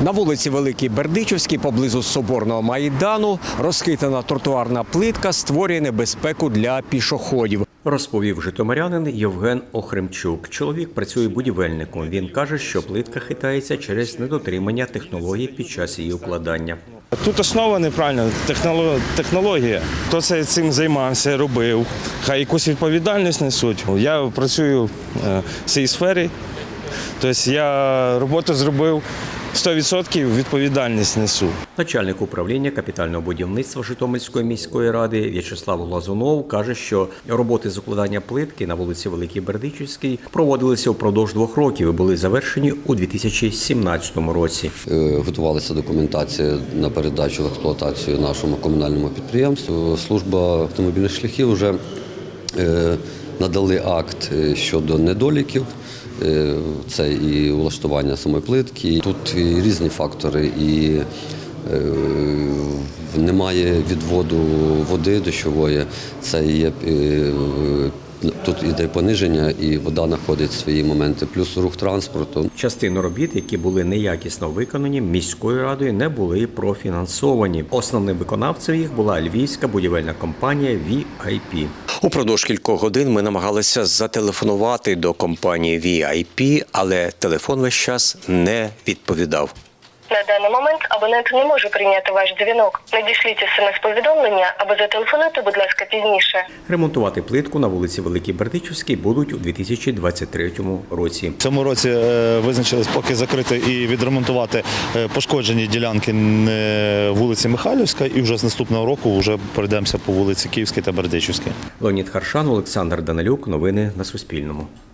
На вулиці Великій Бердичівській, поблизу Соборного майдану, розхитана тротуарна плитка створює небезпеку для пішоходів. Розповів житомирянин Євген Охремчук. Чоловік працює будівельником. Він каже, що плитка хитається через недотримання технологій під час її укладання. Тут основа неправильна техноло- технологія. Хто це цим займався, робив, хай якусь відповідальність несуть. Я працюю е, в цій сфері, тобто я роботу зробив 100% відповідальність несу. Начальник управління капітального будівництва Житомирської міської ради В'ячеслав Лазунов каже, що роботи з укладання плитки на вулиці Великій Бердичівській проводилися впродовж двох років і були завершені у 2017 році. Е, Готувалася документація на передачу в експлуатацію нашому комунальному підприємству. Служба автомобільних шляхів вже е, надали акт е, щодо недоліків. Е, Це і влаштування самої плитки. Тут і різні фактори, і е, немає відводу води дощової. Це є е, тут іде пониження, і вода знаходить свої моменти, плюс рух транспорту. Частину робіт, які були неякісно виконані міською радою, не були профінансовані. Основним виконавцем їх була львівська будівельна компанія VIP. Упродовж кількох годин ми намагалися зателефонувати до компанії VIP, але телефон весь час не відповідав. На даний момент абонент не може прийняти ваш дзвінок. Надішліть смс-повідомлення або зателефонуйте, будь ласка, пізніше. Ремонтувати плитку на вулиці Великій Бердичівській будуть у 2023 році. В цьому році е, визначились поки закрити і відремонтувати е, пошкоджені ділянки е, вулиці Михайлівська, і вже з наступного року вже пройдемося по вулиці Київській та Бердичівській. Леонід Харшан, Олександр Данилюк. Новини на Суспільному.